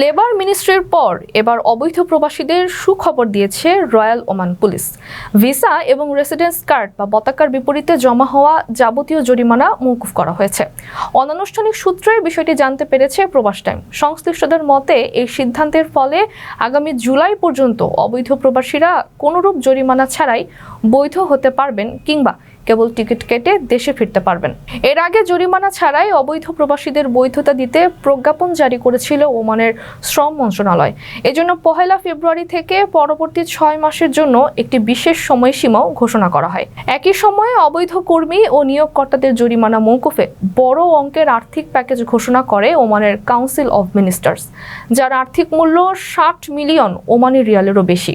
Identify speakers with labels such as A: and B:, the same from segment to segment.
A: Labour মিনিস্ট্রির পর এবার অবৈধ প্রবাসীদের সুখবর দিয়েছে রয়্যাল ওমান পুলিশ। ভিসা এবং রেসিডেন্স কার্ড বা পতাকার বিপরীতে জমা হওয়া যাবতীয় জরিমানা মৌকুফ করা হয়েছে। অনানুষ্ঠানিক সূত্রের বিষয়টি জানতে পেরেছে প্রবাস টাইম। সংশ্লিষ্টদের মতে, এই সিদ্ধান্তের ফলে আগামী জুলাই পর্যন্ত অবৈধ প্রবাসীরা কোনোরূপ জরিমানা ছাড়াই বৈধ হতে পারবেন কিংবা কেবল টিকিট কেটে দেশে ফিরতে পারবেন। এর আগে জরিমানা ছাড়াই অবৈধ প্রবাসীদের বৈধতা দিতে প্রজ্ঞাপন জারি করেছিল ওমানের শ্রম মন্ত্রণালয়। এজন্য পহেলা ফেব্রুয়ারি থেকে পরবর্তী ছয় মাসের জন্য একটি বিশেষ সময়সীমাও ঘোষণা করা হয়। একই সময়ে অবৈধ কর্মী ও নিয়োগকর্তাদের জরিমানা মৌকুফে বড় অঙ্কের আর্থিক প্যাকেজ ঘোষণা করে ওমানের কাউন্সিল অব মিনিস্টার্স, যার আর্থিক মূল্য ষাট মিলিয়ন ওমানি রিয়ালেরও বেশি।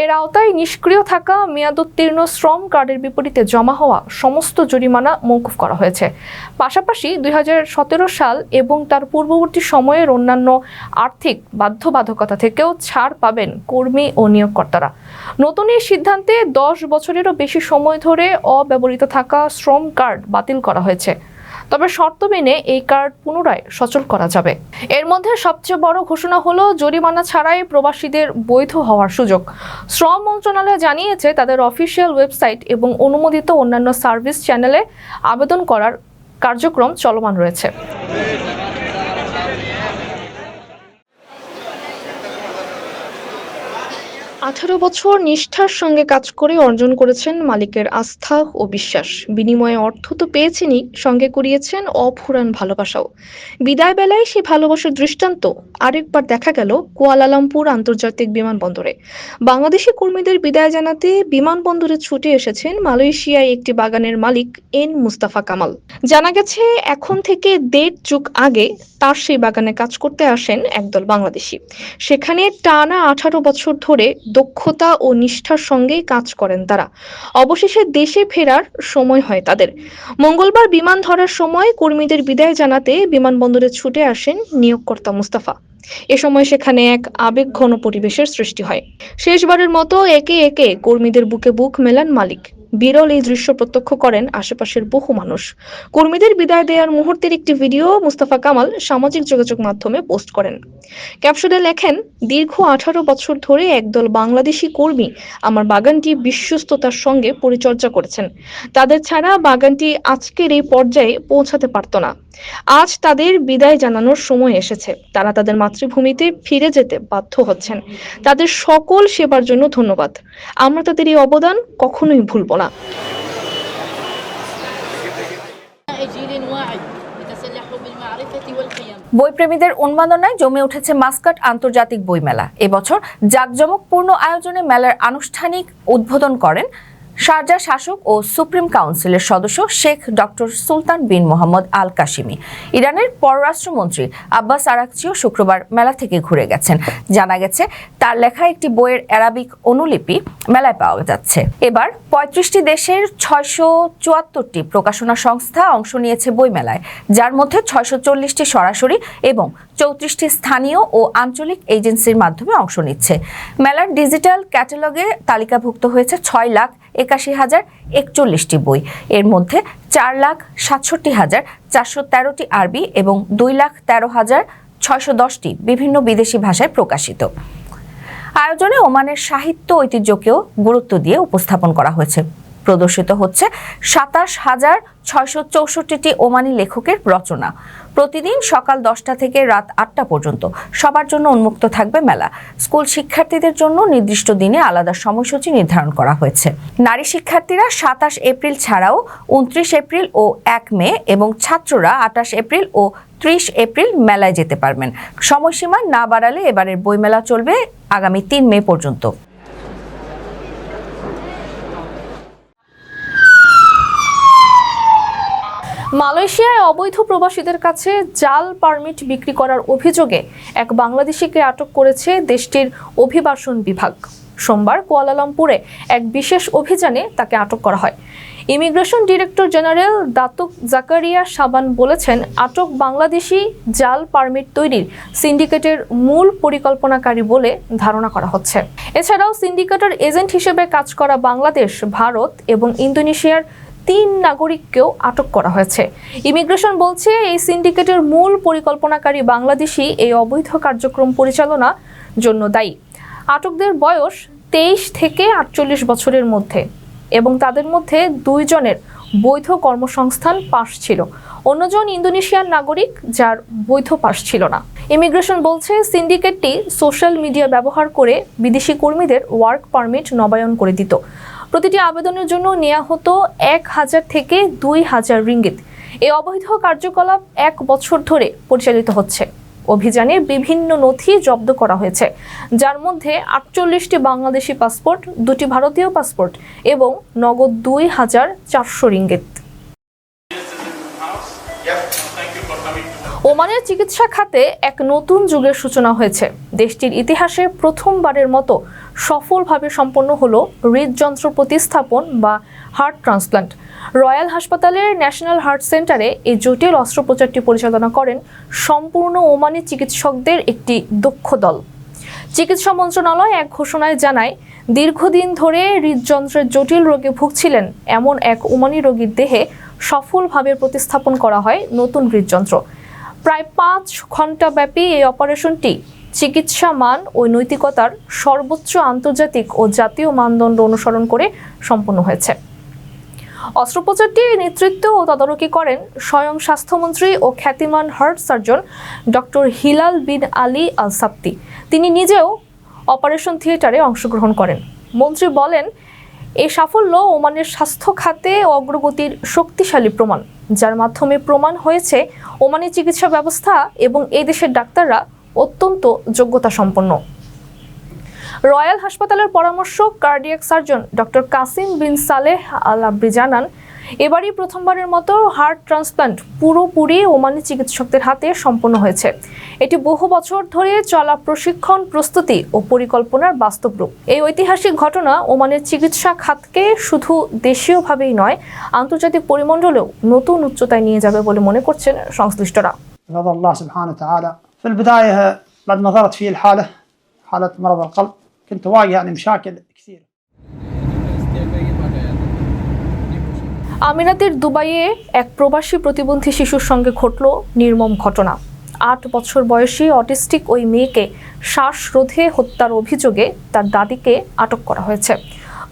A: এর আওতায় নিষ্ক্রিয় থাকা মেয়াদোত্তীর্ণ শ্রম কার্ডের বিপরীতে জমা হওয়া সমস্ত জরিমানা মৌকুফ করা হয়েছে। পাশাপাশি দুই হাজার সতেরো সাল এবং তার পূর্ববর্তী সময়ের অন্যান্য আর্থিক বাধ্যবাধকতা থেকেও ছাড় পাবেন কর্মী ও নিয়োগকর্তারা। নতুন এই সিদ্ধান্তে দশ বছরেরও বেশি সময় ধরে অব্যবহৃত থাকা শ্রম কার্ড বাতিল করা হয়েছে। তবে শর্ত মেনে এই কার্ড পুনরায় সচল করা যাবে। এর মধ্যে সবচেয়ে বড় ঘোষণা হলো, জরিমানা ছাড়াই প্রবাসীদের বৈধ হওয়ার সুযোগ। শ্রম মন্ত্রণালয় জানিয়েছে, তাদের অফিসিয়াল ওয়েবসাইট এবং অনুমোদিত অন্যান্য সার্ভিস চ্যানেলে আবেদন করার কার্যক্রম চলমান রয়েছে। আঠারো বছর নিষ্ঠার সঙ্গে কাজ করে অর্জন করেছেন মালিকের আস্থা ও বিশ্বাস। বিনিময়ে অর্থ তো পেয়েছেনই, সঙ্গে করিয়েছেন অফুরান ভালোবাসাও। বিদায় বেলায় সেই ভালোবাসার দৃষ্টান্ত, আরেকবার দেখা গেল কুয়ালালামপুর আন্তর্জাতিক বিমানবন্দরে। বাংলাদেশি কর্মীদের বিদায় জানাতে বিমানবন্দরে ছুটে এসেছেন মালয়েশিয়ায় একটি বাগানের মালিক এন মুস্তাফা কামাল। জানা গেছে, এখন থেকে দেড় যুগ আগে তার সেই বাগানে কাজ করতে আসেন একদল বাংলাদেশি। সেখানে টানা আঠারো বছর ধরে দক্ষতা ও নিষ্ঠার সঙ্গেই কাজ করেন তারা। অবশেষে দেশে ফেরার সময় হয় তাদের। মঙ্গলবার বিমান ধরার সময় কর্মীদের বিদায় জানাতে বিমানবন্দরে ছুটে আসেন নিয়োগকর্তা মুস্তাফা। এ সময় সেখানে এক আবেগঘন পরিবেশের সৃষ্টি হয়। শেষবারের মতো একে একে কর্মীদের বুকে বুক মেলান মালিক। বিরল এই দৃশ্য প্রত্যক্ষ করেন আশেপাশের বহু মানুষ। কর্মীদের বিদায় দেওয়ার মুহূর্তের একটি ভিডিও মুস্তাফা কামাল সামাজিক যোগাযোগ মাধ্যমে পোস্ট করেন। ক্যাপশনে লেখেন, দীর্ঘ আঠারো বছর ধরে একদল বাংলাদেশি কর্মী আমার বাগানটি বিশ্বস্ততার সঙ্গে পরিচর্যা করেছেন। তাদের ছাড়া বাগানটি আজকের এই পর্যায়ে পৌঁছাতে পারত না। আজ তাদের বিদায় জানানোর সময় এসেছে। তারা তাদের মাতৃভূমিতে ফিরে যেতে বাধ্য হচ্ছেন। তাদের সকল সেবার জন্য ধন্যবাদ। আমরা তাদের এই অবদান কখনোই ভুলব না
B: বইপ্রেমীদের উন্মাদনায় জমে উঠেছে মাস্কাট আন্তর্জাতিক বইমেলা। এবছর জাকজমকপূর্ণ আয়োজনে মেলার আনুষ্ঠানিক উদ্বোধন করেন শারজা শাসক ও সুপ্রিম কাউন্সিলের সদস্য Sheikh doctor Sultan bin Mohammed Al Qasimi ইরানের পররাষ্ট্রমন্ত্রী আব্বাস আরাকচিও শুক্রবার মেলা থেকে ঘুরে গেছেন। জানা গেছে, তার লেখা একটি বইয়ের অ্যারাবিক অনুলিপি মেলায় পাওয়া যাচ্ছে। এবার পঁয়ত্রিশটি দেশের ছয়শো চুয়াত্তরটি প্রকাশনা সংস্থা অংশ নিয়েছে বইমেলায়, যার মধ্যে ছয়শো চল্লিশটি সরাসরি এবং চৌত্রিশটি স্থানীয় ও আঞ্চলিক এজেন্সির মাধ্যমে অংশ নিচ্ছে। মেলার ডিজিটাল ক্যাটালগে তালিকাভুক্ত হয়েছে ছয় লাখ একাশি হাজার একচল্লিশটি বই। এর মধ্যে চার লাখ সাতষট্টি হাজার চারশো তেরোটি আরবি এবং দুই লাখ তেরো হাজার ছয়শো দশটি বিভিন্ন বিদেশি ভাষায় প্রকাশিত। আয়োজনে ওমানের সাহিত্য ঐতিহ্যকেও গুরুত্ব দিয়ে উপস্থাপন করা হয়েছে। প্রদর্শিত হচ্ছে সাতাশ হাজার ছয়শো চৌষট্টিটি ওমানি লেখকের রচনা। প্রতিদিন সকাল দশটা থেকে রাত আটটা পর্যন্ত। সবার জন্য উন্মুক্ত থাকবে মেলা। স্কুল শিক্ষার্থীদের জন্য নির্দিষ্ট দিনে আলাদা সময়সূচি নির্ধারণ করা হয়েছে। নারী শিক্ষার্থীরা সাতাশ এপ্রিল ছাড়াও উনত্রিশ এপ্রিল ও এক মে এবং ছাত্ররা আটাশ এপ্রিল ও ত্রিশ এপ্রিল মেলায় যেতে পারবেন। সময়সীমা না বাড়ালে এবারের বইমেলা চলবে আগামী তিন মে পর্যন্ত।
A: মালয়েশিয়ায় অবৈধ প্রবাসীদের কাছে জাল পারমিট বিক্রি করার অভিযোগে এক বাংলাদেশিকে আটক করেছে দেশটির অভিবাসন বিভাগ। সোমবার কুয়ালালামপুরে এক বিশেষ অভিযানে তাকে আটক করা হয়। Immigration director general Datuk Zakaria Shaban বলেছেন, আটক বাংলাদেশি জাল পারমিট তৈরির সিন্ডিকেটের মূল পরিকল্পনাকারী বলে ধারণা করা হচ্ছে। এছাড়াও সিন্ডিকেটের এজেন্ট হিসেবে কাজ করা বাংলাদেশ, ভারত এবং ইন্দোনেশিয়ার তিন নাগরিককেও আটক করা হয়েছে। ইমিগ্রেশন বলছে, এই সিন্ডিকেটের মূল পরিকল্পনাকারী বাংলাদেশি এই অবৈধ কার্যক্রম পরিচালনার জন্য দায়ী। আটকদের বয়স তেইশ থেকে আটচল্লিশ বছরের মধ্যে এবং তাদের মধ্যে দুইজনের বৈধ কর্মসংস্থান পাশ ছিল। অন্যজন ইন্দোনেশিয়ান নাগরিক যার বৈধ পাশ ছিল না। ইমিগ্রেশন বলছে, সিন্ডিকেটটি সোশ্যাল মিডিয়া ব্যবহার করে বিদেশি কর্মীদের ওয়ার্ক পারমিট নবায়ন করে দিত। প্রতিটি আবেদনের জন্য নেওয়া হতো এক হাজার থেকে দুই হাজার রিঙ্গিত। এই অবৈধ কার্যকলাপ এক বছর ধরে পরিচালিত হচ্ছে। অভিযানে বিভিন্ন নথি জব্দ করা হয়েছে, যার মধ্যে আটচল্লিশটি বাংলাদেশি পাসপোর্ট, দুটি ভারতীয় পাসপোর্ট এবং নগদ দুই হাজার চারশো রিঙ্গিত। ওমানের চিকিৎসা খাতে এক নতুন যুগের সূচনা হয়েছে। দেশটির ইতিহাসে প্রথমবারের মতো সফলভাবে সম্পন্ন হলো হৃদযন্ত্র প্রতিস্থাপন বা হার্ট ট্রান্সপ্লান্ট। রয়্যাল হাসপাতালের ন্যাশনাল হার্ট সেন্টারে এই জটিল অস্ত্রোপচারটি পরিচালনা করেন সম্পূর্ণ ওমানি চিকিৎসকদের একটি দক্ষ দল। চিকিৎসা মন্ত্রণালয় এক ঘোষণায় জানায়, দীর্ঘদিন ধরে হৃদযন্ত্রের জটিল রোগে ভুগছিলেন এমন এক ওমানি রোগীর দেহে সফলভাবে প্রতিস্থাপন করা হয় নতুন হৃদযন্ত্র। প্রায় পাঁচ ঘণ্টা ব্যাপী এই অপারেশনটি চিকিৎসা মান ও নৈতিকতার সর্বোচ্চ আন্তর্জাতিক ও জাতীয় মানদণ্ড অনুসরণ করে সম্পন্ন হয়েছে। অস্ত্রোপচারটি নেতৃত্ব ও তদারকি করেন স্বয়ং স্বাস্থ্যমন্ত্রী ও খ্যাতিমান heart surgeon doctor Hilal bin Ali Al Sabti তিনি নিজেও অপারেশন থিয়েটারে অংশগ্রহণ করেন। মন্ত্রী বলেন এই সাফল্য ওমানের স্বাস্থ্য খাতে অগ্রগতির শক্তিশালী প্রমাণ। যার মাধ্যমে প্রমাণ হয়েছে ওমানের চিকিৎসা ব্যবস্থা এবং এই দেশের ডাক্তাররা অত্যন্ত যোগ্যতা সম্পন্ন রয়্যাল হাসপাতালের পরামর্শ cardiac surgeon doctor Qasim bin Saleh Al Abri জানান এবারই প্রথমবারের মতো হার্ট ট্রান্সপ্লান্ট পুরোপুরি ওমানি চিকিৎসকদের হাতে সম্পন্ন হয়েছে এটি বহু বছর ধরে চলা প্রশিক্ষণ প্রস্তুতি ও পরিকল্পনার বাস্তব রূপ এই ঐতিহাসিক ঘটনা ওমানের চিকিৎসা খাতকে শুধু দেশীয়ভাবেই নয় আন্তর্জাতিক পরিমণ্ডলেও নতুন উচ্চতায় নিয়ে যাবে বলে মনে করছেন সংশ্লিষ্টরা
C: بفضل الله سبحانه وتعالى في البداية بعد ما ظهرت في الحالة حالة مرض القلب كنت واجه يعني مشاكل
A: আমিরাতের দুবাইয়ে এক প্রবাসী প্রতিবন্ধী শিশুর সঙ্গে ঘটল নির্মম ঘটনা। আট বছর বয়সী অটিস্টিক ওই মেয়েকে শ্বাসরোধে হত্যার অভিযোগে তার দাদিকে আটক করা হয়েছে।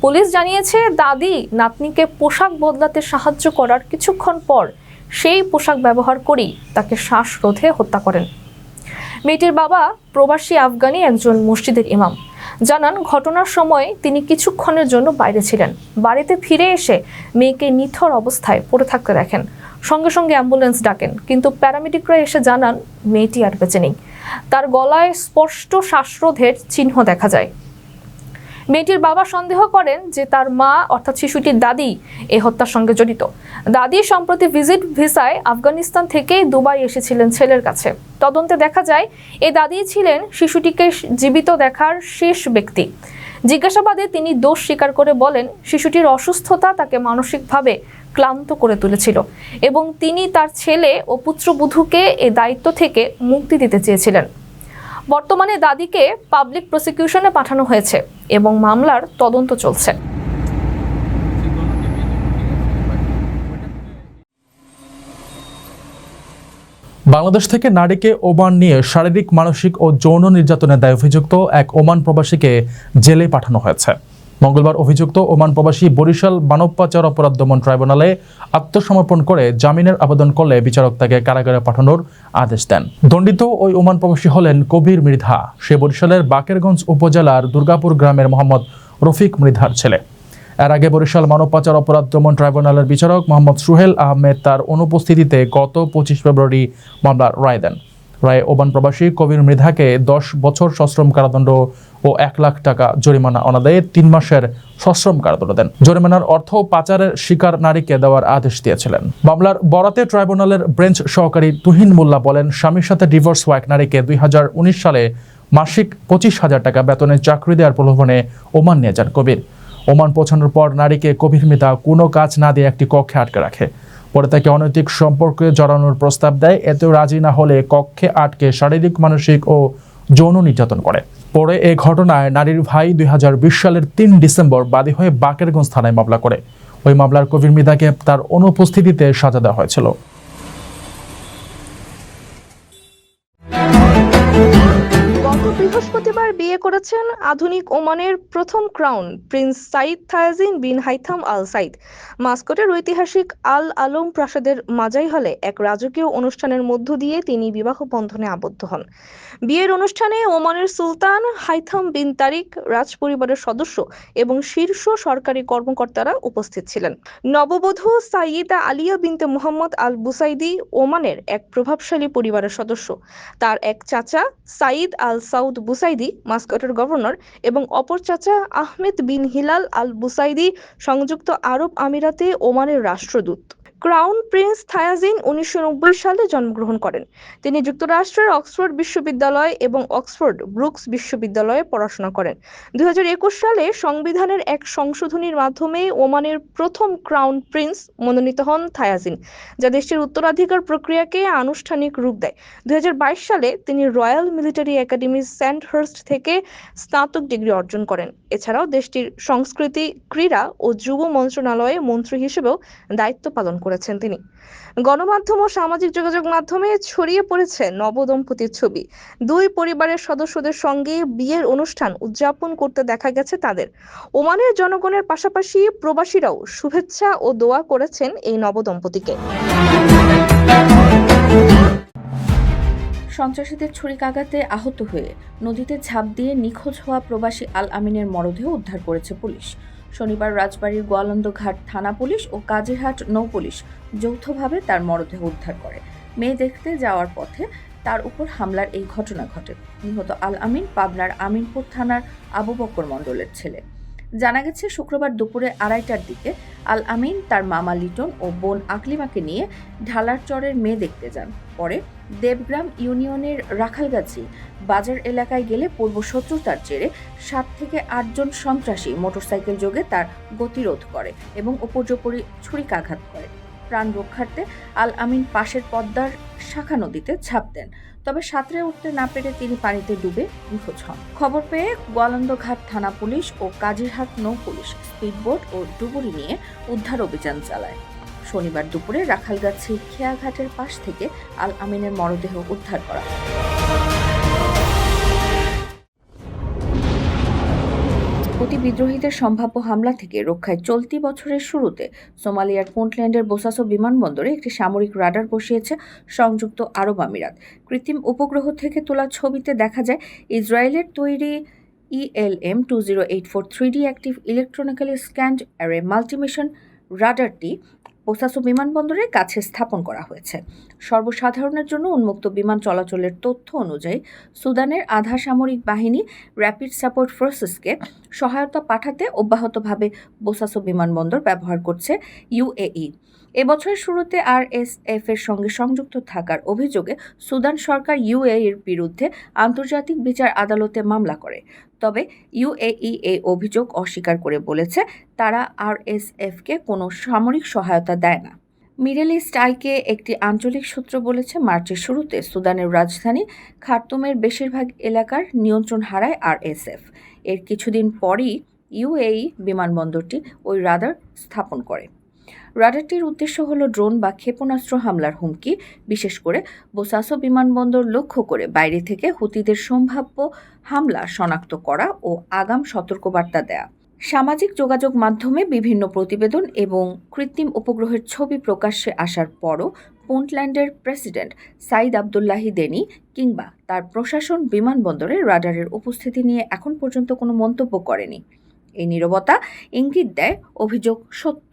A: পুলিশ জানিয়েছে, দাদি, নাতনিকে পোশাক বদলাতে সাহায্য করার কিছুক্ষণ পর সেই পোশাক ব্যবহার করেই তাকে শ্বাসরোধে হত্যা করেন। মেয়েটির বাবা প্রবাসী আফগানি একজন মসজিদের ইমাম। জানান, ঘটনার সময় তিনি কিছুক্ষণের জন্য বাইরে ছিলেন। বাড়িতে ফিরে এসে মেয়েকে নিথর অবস্থায় পড়ে থাকতে দেখেন। সঙ্গে সঙ্গে অ্যাম্বুলেন্স ডাকেন, কিন্তু প্যারামেডিকরা এসে জানান, মেয়েটি আর বেঁচে নেই। তার গলায় স্পষ্ট শ্বাসরোধের চিহ্ন দেখা যায়। মেয়েটির বাবা সন্দেহ করেন যে তার মা, অর্থাৎ শিশুটির দাদি এই হত্যার সঙ্গে জড়িত। দাদি সম্প্রতি ভিজিট ভিসায় আফগানিস্তান থেকে দুবাই এসেছিলেন ছেলের কাছে। তদন্তে দেখা যায় এই দাদিই ছিলেন শিশুটিকে জীবিত দেখার শেষ ব্যক্তি। জিজ্ঞাসাবাদে তিনি দোষ স্বীকার করে বলেন, শিশুটির অসুস্থতা তাকে মানসিকভাবে ক্লান্ত করে তুলেছিল এবং তিনি তার ছেলে ও পুত্রবধূকে এ দায়িত্ব থেকে মুক্তি দিতে চেয়েছিলেন। বর্তমানে দাদিকে পাবলিক প্রসিকিউশনে পাঠানো হয়েছে এবং মামলার তদন্ত চলছে।
D: বাংলাদেশ থেকে নারীকে ওমান নিয়ে শারীরিক, মানসিক ও যৌন নির্যাতনের দায় অভিযুক্ত এক ওমান প্রবাসীকে জেলে পাঠানো হয়েছে। মঙ্গলবার অভিযুক্ত ওমান প্রবাসী বরিশাল মানব পাচার অপরাধ দমন ট্রাইব্যুনালে আত্মসমর্পণ করে জামিনের আবেদন করলে বিচারক তাকে কারাগারে পাঠানোর আদেশ দেন। দণ্ডিত ওই ওমান প্রবাসী হলেন কবির মৃধা। সে বরিশালের বাকেরগঞ্জ উপজেলার দুর্গাপুর গ্রামের মোহাম্মদ রফিক মৃধার ছেলে। এর আগে বরিশাল মানব পাচার অপরাধ দমন ট্রাইব্যুনালের বিচারক মোহাম্মদ সুহেল আহমেদ তার অনুপস্থিতিতে গত পঁচিশ ফেব্রুয়ারি মামলার রায় দেন। রায়ে ওমান প্রবাসী কবির মৃধাকে দশ বছর সশ্রম কারাদণ্ড ও এক লাখ টাকা জরিমানা অনাদায়ে তিন মাসের সশ্রম কারাদণ্ড দেন। জরিমানার অর্থ পাচারের শিকার নারীকে দেওয়ার আদেশ দিয়েছিলেন। মামলার বরাতে ট্রাইব্যুনালের ব্রেঞ্চ সহকারী তুহিন মোল্লা বলেন, স্বামীর সাথে ডিভোর্স হওয়া এক নারীকে দুই হাজার উনিশ সালে মাসিক পঁচিশ হাজার টাকা বেতনে চাকরি দেওয়ার প্রলোভনে ওমান নিয়ে যান কবির। ওমান পৌঁছানোর পর নারীকে কবির মিতা কোনো কাজ না দিয়ে একটি কক্ষে আটকে রাখে। পরে তাকে অনৈতিক সম্পর্কে জড়ানোর প্রস্তাব দেয়। এতে রাজি না হলে কক্ষে আটকে শারীরিক, মানসিক ও যৌন নির্যাতন করে। পরে এ ঘটনায় নারীর ভাই দুই হাজার বিশ সালের তিন ডিসেম্বর বাদী হয়ে বাকেরগঞ্জ থানায় মামলা করে। ওই মামলার কবির মিদাকে তার অনুপস্থিতিতে সাজা দেওয়া হয়েছিল।
A: বৃহস্পতিবার বিয়ে করেছেন আধুনিক ওমানের প্রথম crown prince Sayyid Theyazin bin Haitham Al Said. মাস্কটের ঐতিহাসিক আল আলম প্রাসাদের মাজাই হলে এক রাজকীয় অনুষ্ঠানের মধ্য দিয়ে তিনি বিবাহ বন্ধনে আবদ্ধ হন। বিয়ের অনুষ্ঠানে ওমানের সুলতান হাইথাম বিন তারিক রাজ পরিবারের সদস্য এবং শীর্ষ সরকারি কর্মকর্তারা উপস্থিত ছিলেন। নববধূ সাইয়িদা আলিয়া বিনতে মোহাম্মদ আল বুসাইদি ওমানের এক প্রভাবশালী পরিবারের সদস্য। তার এক চাচা সাইদ আল সাউদ বুসাইদি, মাস্কটের গভর্নর, এবং অপর চাচা আহমেদ বিন হিলাল আল বুসাইদি সংযুক্ত আরব আমিরাতে ওমানের রাষ্ট্রদূত। ক্রাউন প্রিন্স থায়াজিন উনিশশো নব্বই সালে জন্মগ্রহণ করেন। তিনি যুক্তরাষ্ট্রের অক্সফোর্ড বিশ্ববিদ্যালয় এবং অক্সফোর্ড ব্রুকস বিশ্ববিদ্যালয়ে পড়াশোনা করেন। দুই হাজার একুশ সালে সংবিধানের এক সংশোধনীর মাধ্যমে ওমানের প্রথম ক্রাউন প্রিন্স মনোনীত হন থায়াজিন, যা দেশটির উত্তরাধিকার প্রক্রিয়াকে আনুষ্ঠানিক রূপ দেয়। দুই হাজার বাইশ সালে তিনি রয়্যাল মিলিটারি একাডেমি স্যান্ডহার্স্ট থেকে স্নাতক ডিগ্রি অর্জন করেন। এছাড়াও দেশটির সংস্কৃতি, ক্রীড়া ও যুব মন্ত্রণালয়ে মন্ত্রী হিসেবেও দায়িত্ব পালন করেছেন তিনি। গণমাধ্যম ও সামাজিক যোগাযোগ মাধ্যমে ছড়িয়ে পড়েছে নবদম্পতির ছবি। দুই পরিবারের সদস্যদের সঙ্গে বিয়ের অনুষ্ঠান উদযাপন করতে দেখা গেছে তাদের। ওমানের জনগণের পাশাপাশি প্রবাসীরাও শুভেচ্ছা ও দোয়া করেছেন এই নবদম্পতিকে।
B: সন্ত্রাসীদের ছুরিকাঘাতে আহত হয়ে নদীতে ঝাঁপ দিয়ে নিখোঁজ হওয়া প্রবাসী আল আমিনের মরদেহ উদ্ধার করেছে পুলিশ। শনিবার রাজবাড়ির গোয়ালন্দ ঘাট থানা পুলিশ ও কাজিরহাট নৌ পুলিশ যৌথভাবে তার মরদেহ উদ্ধার করে। মেয়ে দেখতে যাওয়ার পথে তার উপর হামলার এই ঘটনা ঘটে। নিহত আল আমিন পাবনার আমিনপুর থানার আবু বক্কর মণ্ডলের ছেলে। জানা গেছে, শুক্রবার দুপুরে আড়াইটার দিকে আল আমিন, তার মামা লিটন ও বোন আকলিমাকে নিয়ে ঢালার চরের মেয়ে দেখতে যান। পরে দেবগ্রাম ইউনিয়নের রাখালগাছি বাজার এলাকায় গেলে পূর্ব শত্রুতার জেরে সাত থেকে আটজন সন্ত্রাসী মোটরসাইকেল যোগে তার গতিরোধ করে এবং উপর্যুপরি ছুরিকাঘাত করে। প্রাণ রক্ষার্থে আল আমিন পাশের পদ্মার শাখা নদীতে ঝাঁপ দেন। তবে সাঁতরে উঠতে না পেরে তিনি পানিতে ডুবে নিখোঁজ হন। খবর পেয়ে গোয়ালন্দঘাট থানা পুলিশ ও কাজিরহাট নৌ পুলিশ স্পিডবোট ও ডুবুরি নিয়ে উদ্ধার অভিযান চালায়। শনিবার দুপুরে রাখালগাছি খেয়াঘাটের পাশ থেকে আল আমিনের মরদেহ উদ্ধার করা হয়। হুতি বিদ্রোহীদের সম্ভাব্য হামলা থেকে রক্ষায় চলতি বছরের শুরুতে সোমালিয়ার পুন্টল্যান্ডের বোসাসো বিমানবন্দরে একটি সামরিক রাডার বসিয়েছে সংযুক্ত আরব আমিরাত। কৃত্রিম উপগ্রহ থেকে তোলা ছবিতে দেখা যায়, ইসরায়েলের তৈরি ELM two zero eight four three D active electronically scanned array multimission রাডারটি Bosaso বিমানবন্দরের কাছে স্থাপন করা হয়েছে। সর্বসাধারণের জন্য উন্মুক্ত বিমান চলাচলের তথ্য অনুযায়ী সুদানের আধা সামরিক বাহিনী র্যাপিড সাপোর্ট ফোর্সেসকে সহায়তা পাঠাতে অব্যাহতভাবে বোসাসো বিমানবন্দর ব্যবহার করছে ইউএই এবছরের শুরুতে আরএসএফ এর সঙ্গে সংযুক্ত থাকার অভিযোগে সুদান সরকার ইউএই এর বিরুদ্ধে আন্তর্জাতিক বিচার আদালতে মামলা করে। তবে ইউএই এই অভিযোগ অস্বীকার করে বলেছে, তারা আরএসএফকে কোনো সামরিক সহায়তা দেয় না। মিডল ইস্ট আইকে একটি আঞ্চলিক সূত্র বলেছে, মার্চের শুরুতে সুদানের রাজধানী খার্তুমের বেশিরভাগ এলাকার নিয়ন্ত্রণ হারায় আরএসএফ এর কিছুদিন পরই ইউএই বিমানবন্দরটি ওই রাদার স্থাপন করে। রাডারটির উদ্দেশ্য হলো ড্রোন বা ক্ষেপণাস্ত্র হামলার হুমকি, বিশেষ করে বোসাসো বিমানবন্দর লক্ষ্য করে বাইরে থেকে হুতিদের সম্ভাব্য হামলা শনাক্ত করা ও আগাম সতর্কবার্তা দেয়া। সামাজিক যোগাযোগ মাধ্যমে বিভিন্ন প্রতিবেদন এবং কৃত্রিম উপগ্রহের ছবি প্রকাশ্যে আসার পরও পুন্টল্যান্ডের প্রেসিডেন্ট সাইদ আবদুল্লাহি দেনি কিংবা তার প্রশাসন বিমানবন্দরে রাডারের উপস্থিতি নিয়ে এখন পর্যন্ত কোনো মন্তব্য করেনি। এই নীরবতা ইঙ্গিত দেয় অভিযোগ সত্য।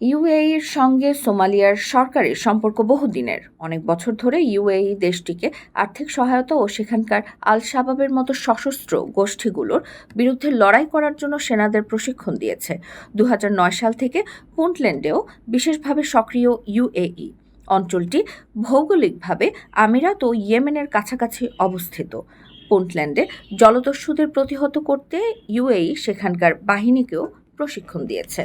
B: ইউএইর সঙ্গে সোমালিয়ার সরকারের সম্পর্ক বহুদিনের। অনেক বছর ধরে ইউএই দেশটিকে আর্থিক সহায়তা ও সেখানকার আল শাবাবের মতো সশস্ত্র গোষ্ঠীগুলোর বিরুদ্ধে লড়াই করার জন্য সেনাদের প্রশিক্ষণ দিয়েছে। দু হাজার নয় সাল থেকে পুন্টল্যান্ডেও বিশেষভাবে সক্রিয় ইউএই। অঞ্চলটি ভৌগোলিকভাবে আমিরাত ও ইয়েমেনের কাছাকাছি অবস্থিত। পুন্টল্যান্ডে জলদস্যুদের প্রতিহত করতে ইউএই সেখানকার বাহিনীকেও প্রশিক্ষণ দিয়েছে।